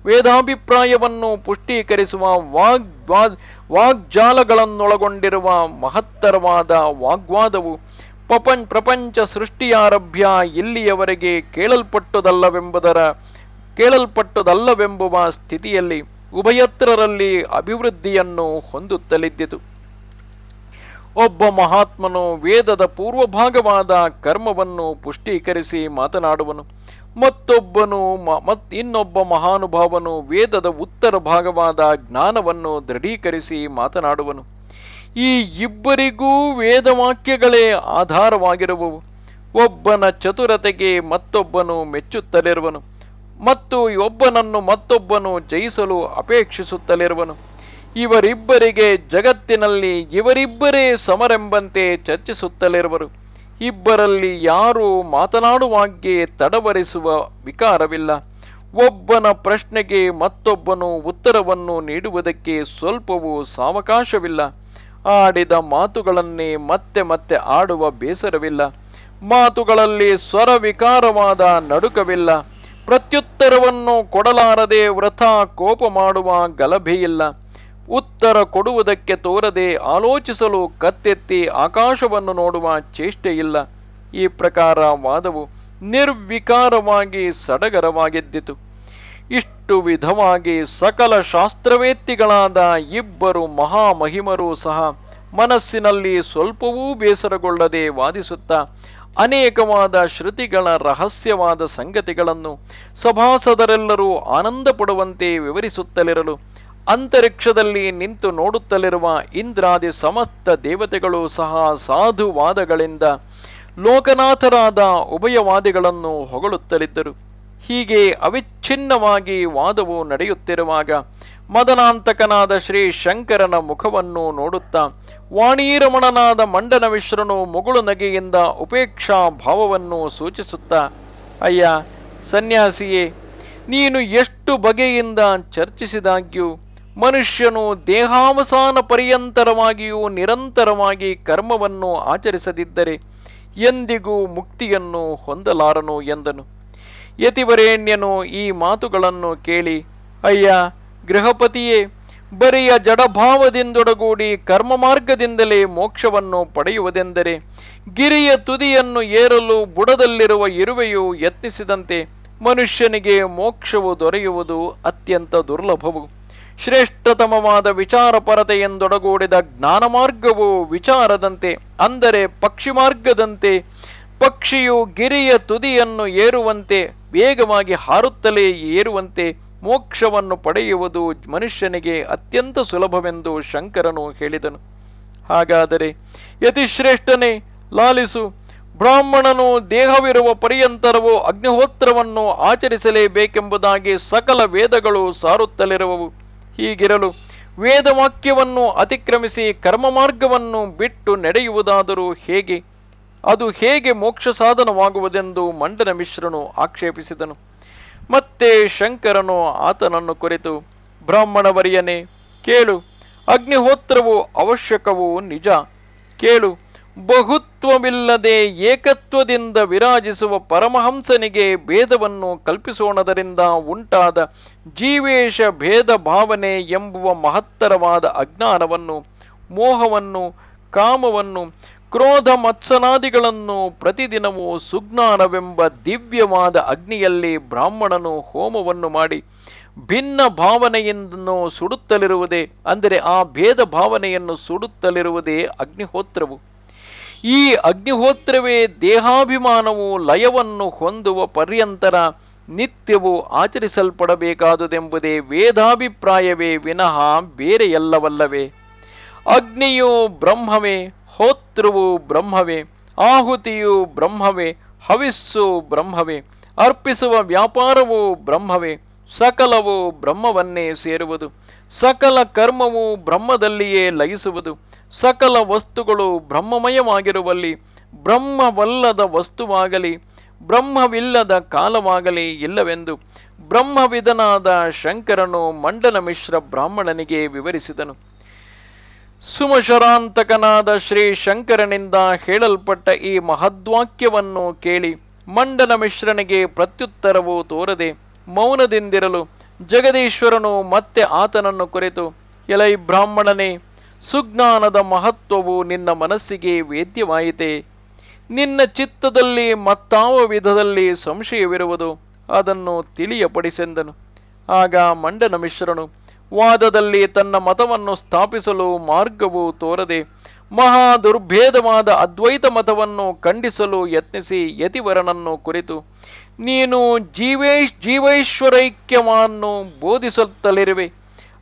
[SPEAKER 1] ವೇದಾಭಿಪ್ರಾಯವನ್ನು ಪುಷ್ಟೀಕರಿಸುವ, ವಾಗ್ ವಾಗ್ ವಾಗ್ಜಾಲಗಳನ್ನೊಳಗೊಂಡಿರುವ ಮಹತ್ತರವಾದ ವಾಗ್ವಾದವು ಪಪಂ ಪ್ರಪಂಚ ಸೃಷ್ಟಿಯಾರಭ್ಯ ಇಲ್ಲಿಯವರೆಗೆ ಕೇಳಲ್ಪಟ್ಟುದಲ್ಲವೆಂಬುದರ, ಕೇಳಲ್ಪಟ್ಟುದಲ್ಲವೆಂಬುವ ಸ್ಥಿತಿಯಲ್ಲಿ ಉಭಯತ್ರರಲ್ಲಿ ಅಭಿವೃದ್ಧಿಯನ್ನು ಹೊಂದುತ್ತಲಿದ್ದಿತು. ಒಬ್ಬ ಮಹಾತ್ಮನು ವೇದದ ಪೂರ್ವಭಾಗವಾದ ಕರ್ಮವನ್ನು ಪುಷ್ಟೀಕರಿಸಿ ಮಾತನಾಡುವನು. ಮತ್ತೊಬ್ಬನು ಮತ್ ಇನ್ನೊಬ್ಬ ಮಹಾನುಭಾವನು ವೇದದ ಉತ್ತರ ಭಾಗವಾದ ಜ್ಞಾನವನ್ನು ದೃಢೀಕರಿಸಿ ಮಾತನಾಡುವನು. ಈ ಇಬ್ಬರಿಗೂ ವೇದವಾಕ್ಯಗಳೇ ಆಧಾರವಾಗಿರುವವು. ಒಬ್ಬನ ಚತುರತೆಗೆ ಮತ್ತೊಬ್ಬನು ಮೆಚ್ಚುತ್ತಲಿರುವನು. ಮತ್ತು ಒಬ್ಬನನ್ನು ಮತ್ತೊಬ್ಬನು ಜಯಿಸಲು ಅಪೇಕ್ಷಿಸುತ್ತಲಿರುವನು. ಇವರಿಬ್ಬರಿಗೆ ಜಗತ್ತಿನಲ್ಲಿ ಇವರಿಬ್ಬರೇ ಸಮರೆಂಬಂತೆ ಚರ್ಚಿಸುತ್ತಲಿರುವರು. ಇಬ್ಬರಲ್ಲಿ ಯಾರೂ ಮಾತನಾಡುವಾಗ್ಗೆ ತಡವರಿಸುವ ವಿಕಾರವಿಲ್ಲ. ಒಬ್ಬನ ಪ್ರಶ್ನೆಗೆ ಮತ್ತೊಬ್ಬನು ಉತ್ತರವನ್ನು ನೀಡುವುದಕ್ಕೆ ಸ್ವಲ್ಪವೂ ಸಾವಕಾಶವಿಲ್ಲ. ಆಡಿದ ಮಾತುಗಳನ್ನೇ ಮತ್ತೆ ಮತ್ತೆ ಆಡುವ ಬೇಸರವಿಲ್ಲ. ಮಾತುಗಳಲ್ಲಿ ಸ್ವರ ವಿಕಾರವಾದ ನಡುಕವಿಲ್ಲ. ಪ್ರತ್ಯುತ್ತರವನ್ನು ಕೊಡಲಾರದೆ ವೃಥಾ ಕೋಪ ಮಾಡುವ ಗಲಭೆಯಿಲ್ಲ. ಉತ್ತರ ಕೊಡುವುದಕ್ಕೆ ತೋರದೆ ಆಲೋಚಿಸಲು ಕತ್ತೆತ್ತಿ ಆಕಾಶವನ್ನು ನೋಡುವ ಚೇಷ್ಟೆಯಿಲ್ಲ ಈ ಪ್ರಕಾರ ವಾದವು ನಿರ್ವಿಕಾರವಾಗಿ ಸಡಗರವಾಗಿದ್ದಿತು. ಇಷ್ಟು ವಿಧವಾಗಿ ಸಕಲ ಶಾಸ್ತ್ರವೇತ್ತಿಗಳಾದ ಇಬ್ಬರು ಮಹಾಮಹಿಮರೂ ಸಹ ಮನಸ್ಸಿನಲ್ಲಿ ಸ್ವಲ್ಪವೂ ಬೇಸರಗೊಳ್ಳದೆ ವಾದಿಸುತ್ತಾ ಅನೇಕವಾದ ಶ್ರುತಿಗಳ ರಹಸ್ಯವಾದ ಸಂಗತಿಗಳನ್ನು ಸಭಾಸದರೆಲ್ಲರೂ ಆನಂದ ಪಡುವಂತೆ ವಿವರಿಸುತ್ತಲಿರಲು ಅಂತರಿಕ್ಷದಲ್ಲಿ ನಿಂತು ನೋಡುತ್ತಲಿರುವ ಇಂದ್ರಾದಿ ಸಮಸ್ತ ದೇವತೆಗಳು ಸಹ ಸಾಧುವಾದಗಳಿಂದ ಲೋಕನಾಥರಾದ ಉಭಯವಾದಿಗಳನ್ನು ಹೊಗಳುತ್ತಲಿದ್ದರು. ಹೀಗೆ ಅವಿಚ್ಛಿನ್ನವಾಗಿ ವಾದವು ನಡೆಯುತ್ತಿರುವಾಗ ಮದನಾಂತಕನಾದ ಶ್ರೀ ಶಂಕರನ ಮುಖವನ್ನು ನೋಡುತ್ತಾ ವಾಣೀರಮಣನಾದ ಮಂಡನ ಮಿಶ್ರನು ಮುಗುಳು ನಗೆಯಿಂದ ಉಪೇಕ್ಷಾ ಭಾವವನ್ನು ಸೂಚಿಸುತ್ತಾ, ಅಯ್ಯ, ಸನ್ಯಾಸಿಯೇ, ನೀನು ಎಷ್ಟು ಬಗೆಯಿಂದ ಚರ್ಚಿಸಿದಾಗ್ಯೂ ಮನುಷ್ಯನು ದೇಹಾವಸಾನ ಪರ್ಯಂತರವಾಗಿಯೂ ನಿರಂತರವಾಗಿ ಕರ್ಮವನ್ನು ಆಚರಿಸದಿದ್ದರೆ ಎಂದಿಗೂ ಮುಕ್ತಿಯನ್ನು ಹೊಂದಲಾರನು ಎಂದನು. ಯತಿವರೇಣ್ಯನು ಈ ಮಾತುಗಳನ್ನು ಕೇಳಿ, ಅಯ್ಯ, ಗೃಹಪತಿಯೇ, ಬರಿಯ ಜಡಭಾವದಿಂದೊಡಗೂಡಿ ಕರ್ಮ ಮಾರ್ಗದಿಂದಲೇ ಮೋಕ್ಷವನ್ನು ಪಡೆಯುವುದೆಂದರೆ ಗಿರಿಯ ತುದಿಯನ್ನು ಏರಲು ಬುಡದಲ್ಲಿರುವ ಇರುವೆಯು ಯತ್ನಿಸಿದಂತೆ ಮನುಷ್ಯನಿಗೆ ಮೋಕ್ಷವು ದೊರೆಯುವುದು ಅತ್ಯಂತ ದುರ್ಲಭವು. ಶ್ರೇಷ್ಠತಮವಾದ ವಿಚಾರಪರತೆಯೆಂದೊಡಗೂಡಿದ ಜ್ಞಾನ ಮಾರ್ಗವು ವಿಚಾರದಂತೆ, ಅಂದರೆ ಪಕ್ಷಿ ಮಾರ್ಗದಂತೆ ಪಕ್ಷಿಯು ಗಿರಿಯ ತುದಿಯನ್ನು ಏರುವಂತೆ, ವೇಗವಾಗಿ ಹಾರುತ್ತಲೇ ಏರುವಂತೆ ಮೋಕ್ಷವನ್ನು ಪಡೆಯುವುದು ಮನುಷ್ಯನಿಗೆ ಅತ್ಯಂತ ಸುಲಭವೆಂದು ಶಂಕರನು ಹೇಳಿದನು. ಹಾಗಾದರೆ ಯತಿಶ್ರೇಷ್ಠನೇ, ಲಾಲಿಸು, ಬ್ರಾಹ್ಮಣನು ದೇಹವಿರುವ ಪರ್ಯಂತರವು ಅಗ್ನಿಹೋತ್ರವನ್ನು ಆಚರಿಸಲೇಬೇಕೆಂಬುದಾಗಿ ಸಕಲ ವೇದಗಳು ಸಾರುತ್ತಲಿರುವವು. ಹೀಗಿರಲು ವೇದವಾಕ್ಯವನ್ನು ಅತಿಕ್ರಮಿಸಿ ಕರ್ಮ ಮಾರ್ಗವನ್ನು ಬಿಟ್ಟು ನಡೆಯುವುದಾದರೂ ಹೇಗೆ? ಅದು ಹೇಗೆ ಮೋಕ್ಷ ಸಾಧನವಾಗುವುದೆಂದು ಮಂಡನ ಮಿಶ್ರನು ಆಕ್ಷೇಪಿಸಿದನು. ಮತ್ತೆ ಶಂಕರನು ಆತನನ್ನು ಕುರಿತು, ಬ್ರಾಹ್ಮಣವರಿಯನೇ, ಕೇಳು, ಅಗ್ನಿಹೋತ್ರವು ಅವಶ್ಯಕವೂ ನಿಜ? ಕೇಳು ಬಹುತ್ವವಿಲ್ಲದೆ ಏಕತ್ವದಿಂದ ವಿರಾಜಿಸುವ ಪರಮಹಂಸನಿಗೆ ಭೇದವನ್ನು ಕಲ್ಪಿಸೋಣದರಿಂದ ಉಂಟಾದ ಜೀವೇಶ ಭೇದ ಭಾವನೆ ಎಂಬುವ ಮಹತ್ತರವಾದ ಅಜ್ಞಾನವನ್ನು, ಮೋಹವನ್ನು, ಕಾಮವನ್ನು, ಕ್ರೋಧ ಮತ್ಸನಾದಿಗಳನ್ನು ಪ್ರತಿದಿನವೂ ಸುಜ್ಞಾನವೆಂಬ ದಿವ್ಯವಾದ ಅಗ್ನಿಯಲ್ಲಿ ಬ್ರಾಹ್ಮಣನು ಹೋಮವನ್ನು ಮಾಡಿ ಭಿನ್ನ ಭಾವನೆಯನ್ನು ಸುಡುತ್ತಲಿರುವುದೇ, ಅಂದರೆ ಆ ಭೇದ ಭಾವನೆಯನ್ನು ಸುಡುತ್ತಲಿರುವುದೇ ಅಗ್ನಿಹೋತ್ರವು. ಈ ಅಗ್ನಿಹೋತ್ರವೇ ದೇಹಾಭಿಮಾನವು ಲಯವನ್ನು ಹೊಂದುವ ಪರ್ಯಂತರ ನಿತ್ಯವು ಆಚರಿಸಲ್ಪಡಬೇಕಾದುದೆಂಬುದೇ ವೇದಾಭಿಪ್ರಾಯವೇ ವಿನಃ ಬೇರೆಯಲ್ಲವಲ್ಲವೇ. ಅಗ್ನಿಯು ಬ್ರಹ್ಮವೇ ಹೋತೃವು ಬ್ರಹ್ಮವೇ, ಆಹುತಿಯು ಬ್ರಹ್ಮವೇ, ಹವಿಸ್ಸು ಬ್ರಹ್ಮವೇ, ಅರ್ಪಿಸುವ ವ್ಯಾಪಾರವು ಬ್ರಹ್ಮವೇ, ಸಕಲವು ಬ್ರಹ್ಮವನ್ನೇ ಸೇರುವುದು, ಸಕಲ ಕರ್ಮವು ಬ್ರಹ್ಮದಲ್ಲಿಯೇ ಲಯಿಸುವುದು ಸಕಲ ವಸ್ತುಗಳು ಬ್ರಹ್ಮಮಯವಾಗಿರುವಲ್ಲಿ, ಬ್ರಹ್ಮವಲ್ಲದ ವಸ್ತುವಾಗಲಿ, ಬ್ರಹ್ಮವಿಲ್ಲದ ಕಾಲವಾಗಲಿ ಇಲ್ಲವೆಂದು ಬ್ರಹ್ಮವಿದನಾದ ಶಂಕರನು ಮಂಡನ ಮಿಶ್ರ ಬ್ರಾಹ್ಮಣನಿಗೆ ವಿವರಿಸಿದನು. ಸುಮಶರಾಂತಕನಾದ ಶ್ರೀ ಶಂಕರನಿಂದ ಹೇಳಲ್ಪಟ್ಟ ಈ ಮಹದ್ವಾಕ್ಯವನ್ನು ಕೇಳಿ ಮಂಡನ ಮಿಶ್ರನಿಗೆ ಪ್ರತ್ಯುತ್ತರವು ತೋರದೆ ಮೌನದಿಂದಿರಲು ಜಗದೀಶ್ವರನು ಮತ್ತೆ ಆತನನ್ನು ಕುರಿತು, ಎಲೈ ಬ್ರಾಹ್ಮಣನೇ ಸುಜ್ಞಾನದ ಮಹತ್ವವು ನಿನ್ನ ಮನಸ್ಸಿಗೆ ವೇದ್ಯವಾಯಿತೆ. ನಿನ್ನ ಚಿತ್ತದಲ್ಲಿ ಮತ್ತಾವ ವಿಧದಲ್ಲಿ ಸಂಶಯವಿರುವುದು ಅದನ್ನು ತಿಳಿಯಪಡಿಸೆಂದನು. ಆಗ ಮಂಡನ ಮಿಶ್ರನು ವಾದದಲ್ಲಿ ತನ್ನ ಮತವನ್ನು ಸ್ಥಾಪಿಸಲು ಮಾರ್ಗವು ತೋರದೆ ಮಹಾ ದುರ್ಭೇದವಾದ ಅದ್ವೈತ ಮತವನ್ನು ಖಂಡಿಸಲು ಯತ್ನಿಸಿ ಯತಿವರನನ್ನು ಕುರಿತು, ನೀನು ಜೀವೇಶ್ ಜೀವೈಶ್ವರೈಕ್ಯವನ್ನು ಬೋಧಿಸುತ್ತಲಿರುವೆ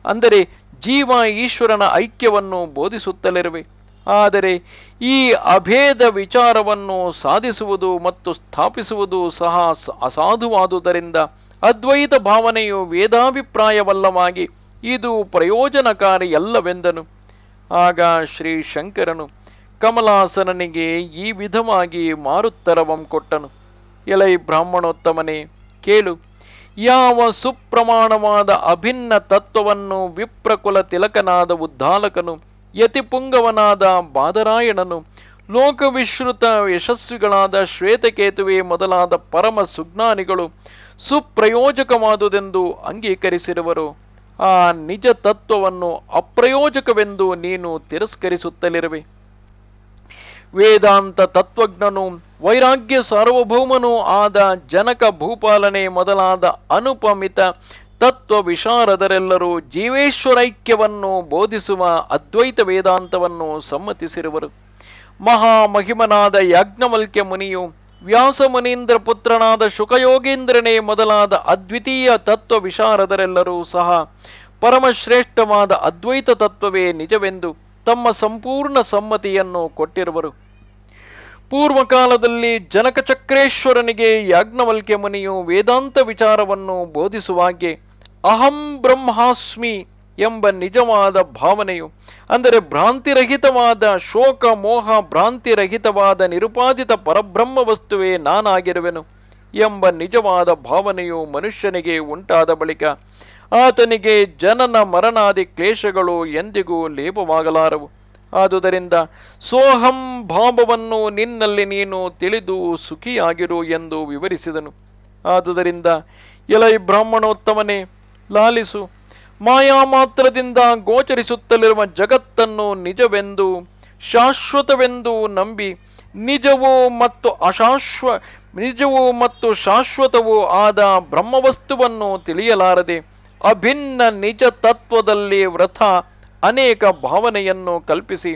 [SPEAKER 1] ಅಂದರೆ ಜೀವ ಈಶ್ವರನ ಐಕ್ಯವನ್ನು ಬೋಧಿಸುತ್ತಲಿರುವೆ. ಆದರೆ ಈ ಅಭೇದ ವಿಚಾರವನ್ನು ಸಾಧಿಸುವುದು ಮತ್ತು ಸ್ಥಾಪಿಸುವುದು ಸಹ ಅಸಾಧುವಾದುದರಿಂದ ಅದ್ವೈತ ಭಾವನೆಯು ವೇದಾಭಿಪ್ರಾಯವಲ್ಲವಾಗಿ ಇದು ಪ್ರಯೋಜನಕಾರಿಯಲ್ಲವೆಂದನು ಆಗ ಶ್ರೀ ಶಂಕರನು ಕಮಲಾಸನನಿಗೆ ಈ ವಿಧವಾಗಿ ಮಾರುತ್ತರವಂ ಕೊಟ್ಟನು. ಎಲೈ ಬ್ರಾಹ್ಮಣೋತ್ತಮನೇ, ಕೇಳು. ಯಾವ ಸುಪ್ರಮಾಣವಾದ ಅಭಿನ್ನ ತತ್ವವನ್ನು ವಿಪ್ರಕುಲ ತಿಲಕನಾದ ಉದ್ದಾಲಕನು, ಯತಿಪುಂಗವನಾದ ಬಾದರಾಯಣನು, ಲೋಕವಿಶ್ರುತ ಯಶಸ್ವಿಗಳಾದ ಶ್ವೇತಕೇತುವೆ ಮೊದಲಾದ ಪರಮ ಸುಜ್ಞಾನಿಗಳು ಸುಪ್ರಯೋಜಕವಾದುದೆಂದು ಅಂಗೀಕರಿಸಿರುವರು. ಆ ನಿಜ ತತ್ವವನ್ನು ಅಪ್ರಯೋಜಕವೆಂದು ನೀನು ತಿರಸ್ಕರಿಸುತ್ತಲಿರುವೆ. ವೇದಾಂತ ತತ್ವಜ್ಞನು, ವೈರಾಗ್ಯ ಸಾರ್ವಭೌಮನೂ ಆದ ಜನಕ ಭೂಪಾಲನೆ ಮೊದಲಾದ ಅನುಪಮಿತ ತತ್ವ ವಿಶಾರದರೆಲ್ಲರೂ ಜೀವೇಶ್ವರೈಕ್ಯವನ್ನು ಬೋಧಿಸುವ ಅದ್ವೈತ ವೇದಾಂತವನ್ನು ಸಮ್ಮತಿಸಿರುವರು. ಮಹಾಮಹಿಮನಾದ ಯಾಜ್ಞವಲ್ಕ್ಯ ಮುನಿಯು ವ್ಯಾಸ ಮುನೀಂದ್ರ ಪುತ್ರನಾದ ಶುಕಯೋಗೇಂದ್ರನೇ ಮೊದಲಾದ ಅದ್ವಿತೀಯ ತತ್ವ ವಿಶಾರದರೆಲ್ಲರೂ ಸಹ ಪರಮಶ್ರೇಷ್ಠವಾದ ಅದ್ವೈತ ತತ್ವವೇ ನಿಜವೆಂದು ತಮ್ಮ ಸಂಪೂರ್ಣ ಸಮ್ಮತಿಯನ್ನು ಕೊಟ್ಟಿರುವರು. ಪೂರ್ವಕಾಲದಲ್ಲಿ ಜನಕ ಚಕ್ರೇಶ್ವರನಿಗೆ ಯಾಜ್ಞವಲ್ಕ್ಯ ಮುನಿಯು ವೇದಾಂತ ವಿಚಾರವನ್ನು ಬೋಧಿಸುವಾಗೆ ಅಹಂ ಬ್ರಹ್ಮಾಸ್ಮಿ ಎಂಬ ನಿಜವಾದ ಭಾವನೆಯು, ಅಂದರೆ ಭ್ರಾಂತಿರಹಿತವಾದ ಶೋಕ ಮೋಹ ಭ್ರಾಂತಿರಹಿತವಾದ ನಿರುಪಾದಿತ ಪರಬ್ರಹ್ಮ ವಸ್ತುವೇ ನಾನಾಗಿರುವೆನು ಎಂಬ ನಿಜವಾದ ಭಾವನೆಯು ಮನುಷ್ಯನಿಗೆ ಉಂಟಾದ ಬಳಿಕ ಆತನಿಗೆ ಜನನ ಮರಣಾದಿ ಕ್ಲೇಶಗಳು ಎಂದಿಗೂ ಲೇಪವಾಗಲಾರವು. ಆದುದರಿಂದ ಸೋಹಂ ಭಾವವನ್ನು ನಿನ್ನಲ್ಲಿ ನೀನು ತಿಳಿದು ಸುಖಿಯಾಗಿರು ಎಂದು ವಿವರಿಸಿದನು. ಆದುದರಿಂದ ಎಲೈ ಬ್ರಾಹ್ಮಣೋತ್ತಮನೇ, ಲಾಲಿಸು, ಮಾಯಾ ಮಾತ್ರದಿಂದ ಗೋಚರಿಸುತ್ತಲಿರುವ ಜಗತ್ತನ್ನು ನಿಜವೆಂದು, ಶಾಶ್ವತವೆಂದು ನಂಬಿ, ನಿಜವೂ ಮತ್ತು ಅಶಾಶ್ವ, ನಿಜವೂ ಮತ್ತು ಶಾಶ್ವತವೂ ಆದ ಬ್ರಹ್ಮವಸ್ತುವನ್ನು ತಿಳಿಯಲಾರದೆ, ಅಭಿನ್ನ ನಿಜ ತತ್ವದಲ್ಲಿ ವ್ರತ ಅನೇಕ ಭಾವನೆಯನ್ನು ಕಲ್ಪಿಸಿ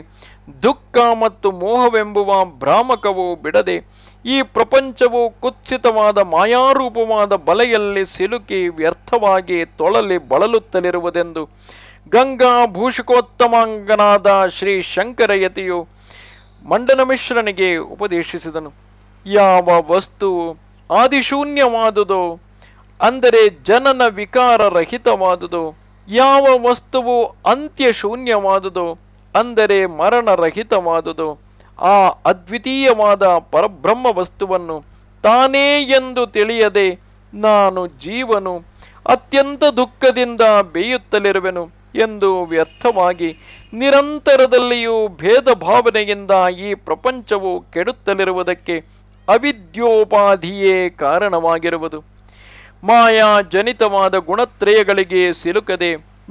[SPEAKER 1] ದುಃಖ ಮತ್ತು ಮೋಹವೆಂಬುವ ಭ್ರಾಮಕವು ಬಿಡದೆ ಈ ಪ್ರಪಂಚವು ಕುತ್ಸಿತವಾದ ಮಾಯಾರೂಪವಾದ ಬಲೆಯಲ್ಲಿ ಸಿಲುಕಿ ವ್ಯರ್ಥವಾಗಿ ತೊಳಲಿ ಬಳಲುತ್ತಲಿರುವುದೆಂದು ಗಂಗಾ ಭೂಷಿಕೋತ್ತಮಾಂಗನಾದ ಶ್ರೀ ಶಂಕರಯತಿಯು ಮಂಡನ ಮಿಶ್ರನಿಗೆ ಉಪದೇಶಿಸಿದನು. ಯಾವ ವಸ್ತು ಆದಿಶೂನ್ಯವಾದುದೋ, ಅಂದರೆ ಜನನ ವಿಕಾರ ರಹಿತವಾದುದೋ ಯಾವ ವಸ್ತುವು ಅಂತ್ಯಶೂನ್ಯವಾದುದು ಅಂದರೆ ಮರಣರಹಿತವಾದುದು, ಆ ಅದ್ವಿತೀಯವಾದ ಪರಬ್ರಹ್ಮ ವಸ್ತುವನ್ನು ತಾನೇ ಎಂದು ತಿಳಿಯದೆ ನಾನು ಜೀವನು ಅತ್ಯಂತ ದುಃಖದಿಂದ ಬೇಯುತ್ತಲಿರುವೆನು ಎಂದು ವ್ಯರ್ಥವಾಗಿ ನಿರಂತರದಲ್ಲಿಯೂ ಭೇದ ಭಾವನೆಯಿಂದ ಈ ಪ್ರಪಂಚವು ಕೆಡುತ್ತಲಿರುವುದಕ್ಕೆ ಅವಿದ್ಯೋಪಾಧಿಯೇ ಕಾರಣವಾಗಿರುವುದು. ಮಾಯಾ ಜನಿತವಾದ ಗುಣತ್ರಯಗಳಿಗೆ ಸಿಲುಕದೆ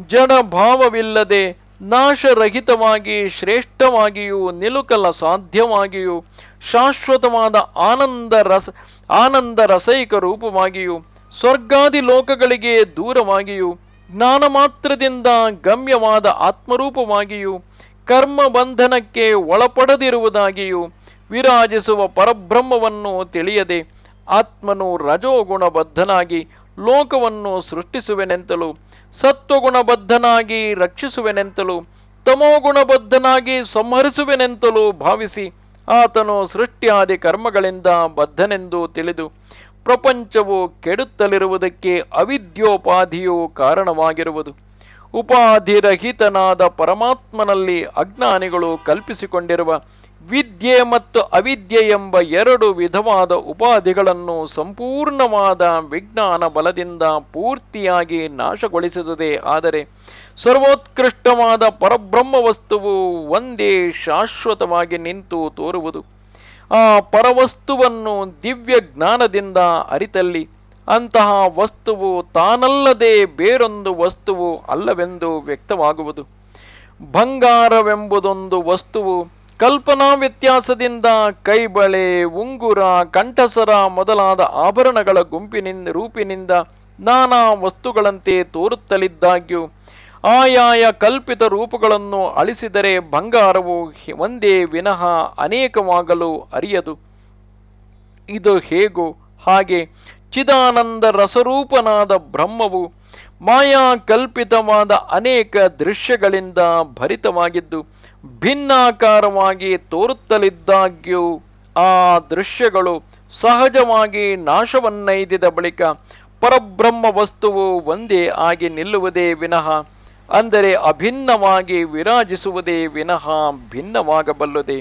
[SPEAKER 1] ಜಡ ಭಾವವಿಲ್ಲದೆ ನಾಶರಹಿತವಾಗಿ ಶ್ರೇಷ್ಠವಾಗಿಯೂ ನಿಲುಕಲ ಸಾಧ್ಯವಾಗಿಯೂ ಶಾಶ್ವತವಾದ ಆನಂದ ರಸ ಆನಂದ ರಸೈಕ ರೂಪವಾಗಿಯೂ ಸ್ವರ್ಗಾದಿ ಲೋಕಗಳಿಗೆ ದೂರವಾಗಿಯೂ ಜ್ಞಾನ ಮಾತ್ರದಿಂದ ಗಮ್ಯವಾದ ಆತ್ಮರೂಪವಾಗಿಯೂ ಕರ್ಮ ಬಂಧನಕ್ಕೆ ಒಳಪಡದಿರುವುದಾಗಿಯೂ ವಿರಾಜಿಸುವ ಪರಬ್ರಹ್ಮವನ್ನು ತಿಳಿಯದೆ ಆತ್ಮನು ರಜೋಗುಣಬದ್ಧನಾಗಿ ಲೋಕವನ್ನು ಸೃಷ್ಟಿಸುವೆನೆಂತಲೂ, ಸತ್ವಗುಣಬದ್ಧನಾಗಿ ರಕ್ಷಿಸುವೆನೆಂತಲೂ, ತಮೋಗುಣಬದ್ಧನಾಗಿ ಸಂಹರಿಸುವೆನೆಂತಲೂ ಭಾವಿಸಿ ಆತನು ಸೃಷ್ಟಿಯಾದಿ ಕರ್ಮಗಳಿಂದ ಬದ್ಧನೆಂದು ತಿಳಿದು, ಪ್ರಪಂಚವು ಕೆಡುತ್ತಲಿರುವುದಕ್ಕೆ ಅವಿದ್ಯೋಪಾಧಿಯು ಕಾರಣವಾಗಿರುವುದು. ಉಪಾಧಿರಹಿತನಾದ ಪರಮಾತ್ಮನಲ್ಲಿ ಅಜ್ಞಾನಿಗಳು ಕಲ್ಪಿಸಿಕೊಂಡಿರುವ ವಿದ್ಯೆ ಮತ್ತು ಅವಿದ್ಯೆ ಎಂಬ ಎರಡು ವಿಧವಾದ ಉಪಾಧಿಗಳನ್ನು ಸಂಪೂರ್ಣವಾದ ವಿಜ್ಞಾನ ಬಲದಿಂದ ಪೂರ್ತಿಯಾಗಿ ನಾಶಗೊಳಿಸುತ್ತದೆ ಆದರೆ ಸರ್ವೋತ್ಕೃಷ್ಟವಾದ ಪರಬ್ರಹ್ಮ ವಸ್ತುವು ಒಂದೇ ಶಾಶ್ವತವಾಗಿ ನಿಂತು ತೋರುವುದು. ಆ ಪರವಸ್ತುವನ್ನು ದಿವ್ಯ ಜ್ಞಾನದಿಂದ ಅರಿತಲ್ಲಿ. ಅಂತಹ ವಸ್ತುವು ತಾನಲ್ಲದೆ ಬೇರೊಂದು ವಸ್ತುವು ಅಲ್ಲವೆಂದು ವ್ಯಕ್ತವಾಗುವುದು. ಬಂಗಾರವೆಂಬುದೊಂದು ವಸ್ತುವು ಕಲ್ಪನಾ ವ್ಯತ್ಯಾಸದಿಂದ ಕೈಬಳೆ, ಉಂಗುರ ಕಂಠಸರ ಮೊದಲಾದ ಆಭರಣಗಳ ಗುಂಪಿನಿಂದ, ರೂಪಿನಿಂದ ನಾನಾ ವಸ್ತುಗಳಂತೆ ತೋರುತ್ತಲಿದ್ದಾಗ್ಯೂ, ಆಯಾಯ ಕಲ್ಪಿತ ರೂಪಗಳನ್ನು ಅಳಿಸಿದರೆ ಬಂಗಾರವು ಒಂದೇ ವಿನಃ ಅನೇಕವಾಗಲು ಅರಿಯದು. ಇದು ಹೇಗೋ ಹಾಗೆ ಚಿದಾನಂದ ರಸರೂಪನಾದ ಬ್ರಹ್ಮವು ಮಾಯಾ ಕಲ್ಪಿತವಾದ ಅನೇಕ ದೃಶ್ಯಗಳಿಂದ ಭರಿತವಾಗಿದ್ದು, ಭಿನ್ನಾಕಾರವಾಗಿ ತೋರುತ್ತಲಿದ್ದಾಗ್ಯೂ ಆ ದೃಶ್ಯಗಳು ಸಹಜವಾಗಿ ನಾಶವನ್ನೈದಿದ ಬಳಿಕ ಪರಬ್ರಹ್ಮ ವಸ್ತುವು ಒಂದೇ ಆಗಿ ನಿಲ್ಲುವುದೇ ವಿನಃ, ಅಂದರೆ ಅಭಿನ್ನವಾಗಿ ವಿರಾಜಿಸುವುದೇ ವಿನಃ ಭಿನ್ನವಾಗಬಲ್ಲುದೆ.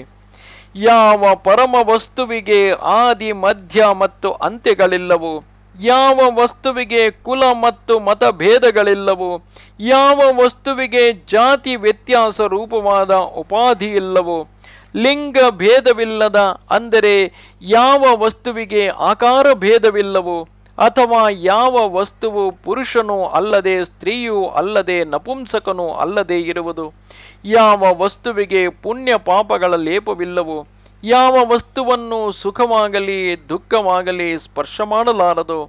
[SPEAKER 1] ಯಾವ ಪರಮ ವಸ್ತುವಿಗೆ ಆದಿ ಮಧ್ಯ ಮತ್ತು ಅಂತ್ಯಗಳಿಲ್ಲವೋ ಯಾವ ವಸ್ತುವಿಗೆ ಕುಲ ಮತ್ತು ಮತಭೇದಗಳಿಲ್ಲವೋ, ಯಾವ ವಸ್ತುವಿಗೆ ಜಾತಿ ವ್ಯತ್ಯಾಸ ರೂಪವಾದ ಉಪಾಧಿ ಇಲ್ಲವೋ, ಲಿಂಗ ಭೇದವಿಲ್ಲದ ಅಂದರೆ ಯಾವ ವಸ್ತುವಿಗೆ ಆಕಾರ ಭೇದವಿಲ್ಲವೋ, ಅಥವಾ ಯಾವ ವಸ್ತುವು ಪುರುಷನೂ ಅಲ್ಲದೆ ಸ್ತ್ರೀಯೂ ಅಲ್ಲದೆ ನಪುಂಸಕನೂ ಅಲ್ಲದೆ ಇರುವುದು, ಯಾವ ವಸ್ತುವಿಗೆ ಪುಣ್ಯ ಪಾಪಗಳ ಲೇಪವಿಲ್ಲವೋ ಯಾವ ವಸ್ತುವನ್ನು ಸುಖವಾಗಲಿ, ದುಃಖವಾಗಲಿ ಸ್ಪರ್ಶ ಮಾಡಲಾರದು?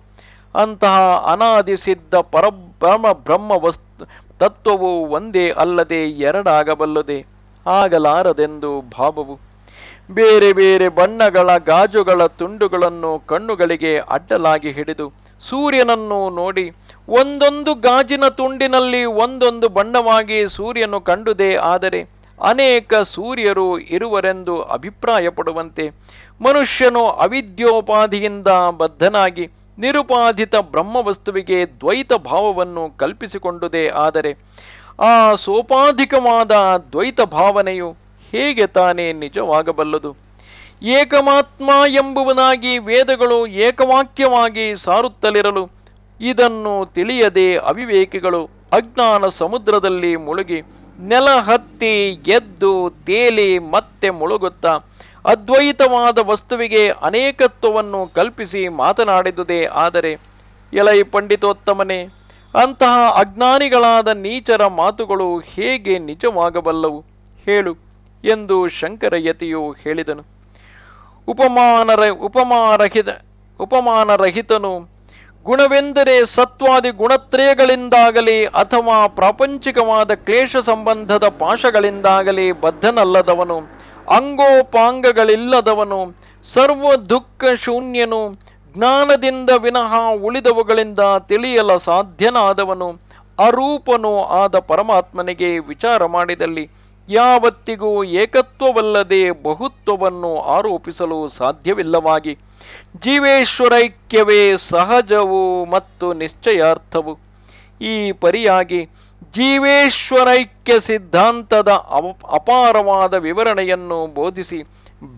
[SPEAKER 1] ಅಂತಹ ಅನಾದಿ ಸಿದ್ಧ ಪರಬ್ರಹ್ಮ ಬ್ರಹ್ಮ ವಸ್ತು, ತತ್ವವು ಒಂದೇ ಅಲ್ಲದೆ ಎರಡಾಗಬಲ್ಲದೆ, ಆಗಲಾರದೆಂದು ಭಾವವು. ಬೇರೆ ಬೇರೆ ಬಣ್ಣಗಳ ಗಾಜುಗಳ ತುಂಡುಗಳನ್ನು ಕಣ್ಣುಗಳಿಗೆ ಅಡ್ಡಲಾಗಿ ಹಿಡಿದು ಸೂರ್ಯನನ್ನು ನೋಡಿ, ಒಂದೊಂದು ಗಾಜಿನ ತುಂಡಿನಲ್ಲಿ ಒಂದೊಂದು ಬಣ್ಣವಾಗಿ ಸೂರ್ಯನು ಕಂಡುದೇ ಆದರೆ ಅನೇಕ ಸೂರ್ಯರು ಇರುವರೆಂದು ಅಭಿಪ್ರಾಯಪಡುವಂತೆ ಮನುಷ್ಯನು ಅವಿದ್ಯೋಪಾಧಿಯಿಂದ ಬದ್ಧನಾಗಿ ನಿರುಪಾಧಿತ ಬ್ರಹ್ಮವಸ್ತುವಿಗೆ ದ್ವೈತ ಭಾವವನ್ನು ಕಲ್ಪಿಸಿಕೊಂಡುದೇ ಆದರೆ ಆ ಸೋಪಾಧಿಕವಾದ ದ್ವೈತ ಭಾವನೆಯು ಹೇಗೆ ತಾನೇ ನಿಜವಾಗಬಲ್ಲದು? ಏಕಮಾತ್ಮ ಎಂಬುವನಾಗಿ ವೇದಗಳು ಏಕವಾಕ್ಯವಾಗಿ ಸಾರುತ್ತಲಿರಲು ಇದನ್ನು ತಿಳಿಯದೆ ಅವಿವೇಕಿಗಳು ಅಜ್ಞಾನ ಸಮುದ್ರದಲ್ಲಿ ಮುಳುಗಿ ನೆಲ ಹತ್ತಿ ಎದ್ದು ತೇಲಿ ಮತ್ತೆ ಮುಳುಗುತ್ತಾ ಅದ್ವೈತವಾದ ವಸ್ತುವಿಗೆ ಅನೇಕತ್ವವನ್ನು ಕಲ್ಪಿಸಿ ಮಾತನಾಡಿದುದೇ ಆದರೆ, ಎಲೈ ಪಂಡಿತೋತ್ತಮನೇ, ಅಂತಹ ಅಜ್ಞಾನಿಗಳಾದ ನೀಚರ ಮಾತುಗಳು ಹೇಗೆ ನಿಜವಾಗಬಲ್ಲವು? ಹೇಳು ಎಂದು ಶಂಕರಯತಿಯು ಹೇಳಿದನು. ಉಪಮಾನರ ಉಪಮಾರಹಿತ ಉಪಮಾನರಹಿತನು ಗುಣವೆಂದರೆ ಸತ್ವಾದಿ ಗುಣತ್ರಯಗಳಿಂದಾಗಲಿ ಅಥವಾ ಪ್ರಾಪಂಚಿಕವಾದ ಕ್ಲೇಶ ಸಂಬಂಧದ ಪಾಶಗಳಿಂದಾಗಲಿ ಬದ್ಧನಲ್ಲದವನು, ಅಂಗೋಪಾಂಗಗಳಿಲ್ಲದವನು, ಸರ್ವ ದುಃಖ ಶೂನ್ಯನು, ಜ್ಞಾನದಿಂದ ವಿನಃ ಉಳಿದವುಗಳಿಂದ ತಿಳಿಯಲ ಸಾಧ್ಯನಾದವನು, ಅರೂಪನೂ ಆದ ಪರಮಾತ್ಮನಿಗೆ ವಿಚಾರ ಮಾಡಿದಲ್ಲಿ ಯಾವತ್ತಿಗೂ ಏಕತ್ವವಲ್ಲದೆ ಬಹುತ್ವವನ್ನು ಆರೋಪಿಸಲು ಸಾಧ್ಯವಿಲ್ಲವಾಗಿ ಜೀವೇಶ್ವರೈಕ್ಯವೇ ಸಹಜವು ಮತ್ತು ನಿಶ್ಚಯಾರ್ಥವು. ಈ ಪರಿಯಾಗಿ ಜೀವೇಶ್ವರೈಕ್ಯ ಸಿದ್ಧಾಂತದ ಅಪಾರವಾದ ವಿವರಣೆಯನ್ನು ಬೋಧಿಸಿ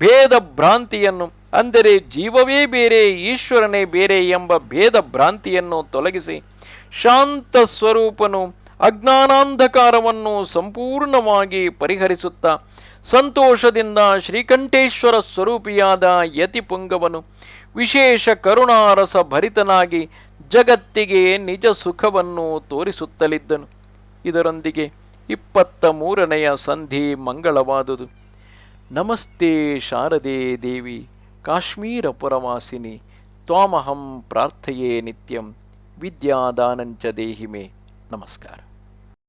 [SPEAKER 1] ಭೇದ ಭ್ರಾಂತಿಯನ್ನು, ಅಂದರೆ ಜೀವವೇ ಬೇರೆ, ಈಶ್ವರನೇ ಬೇರೆ ಎಂಬ ಭೇದ ಭ್ರಾಂತಿಯನ್ನು ತೊಲಗಿಸಿ ಶಾಂತ ಸ್ವರೂಪನು ಅಜ್ಞಾನಾಂಧಕಾರವನ್ನು ಸಂಪೂರ್ಣವಾಗಿ ಪರಿಹರಿಸುತ್ತಾ ಸಂತೋಷದಿಂದ ಶ್ರೀಕಂಠೇಶ್ವರ ಸ್ವರೂಪಿಯಾದ ಯತಿಪುಂಗವನು ವಿಶೇಷ ಕರುಣಾರಸ ಭರಿತನಾಗಿ ಜಗತ್ತಿಗೆ ನಿಜ ಸುಖವನ್ನು ತೋರಿಸುತ್ತಲಿದ್ದನು. ಇದರೊಂದಿಗೆ ಇಪ್ಪತ್ತ ಮೂರನೆಯ ಸಂಧಿ ಮಂಗಳವಾದುದು. ನಮಸ್ತೆ ಶಾರದೆ ದೇವಿ, ಕಾಶ್ಮೀರ ಪುರವಾಸಿನಿ, ತ್ವಾಮಹಂ ಪ್ರಾರ್ಥಯೇ ನಿತ್ಯಂ, ವಿದ್ಯಾದಾನಂಚ ದೇಹಿಮೆ. ನಮಸ್ಕಾರ.